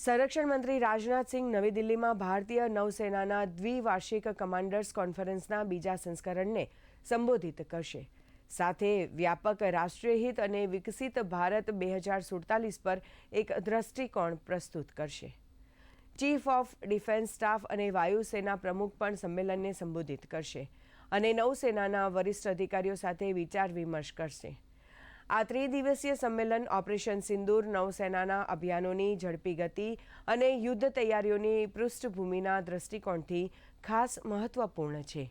સંરક્ષણ મંત્રી રાજનાથસિંહ નવી દિલ્હીમાં ભારતીય નૌસેનાના દ્વિવાર્ષિક કમાન્ડર્સ કોન્ફરન્સના બીજા સંસ્કરણને સંબોધિત કરશે. સાથે વ્યાપક રાષ્ટ્રીય હિત અને વિકસિત ભારત બે હજાર સુડતાલીસ પર એક દ્રષ્ટિકોણ પ્રસ્તુત કરશે. ચીફ ઓફ ડિફેન્સ સ્ટાફ અને વાયુસેના પ્રમુખ પણ સંમેલનને સંબોધિત કરશે અને નૌસેનાના વરિષ્ઠ અધિકારીઓ સાથે વિચાર વિમર્શ કરશે. આ ત્રિદિવસીય સંમેલન ઓપરેશન સિંદૂર નૌસેનાના અભિયાનોની ઝડપી ગતિ અને યુદ્ધ તૈયારીઓની પૃષ્ઠભૂમિના દૃષ્ટિકોણથી ખાસ મહત્વપૂર્ણ છે.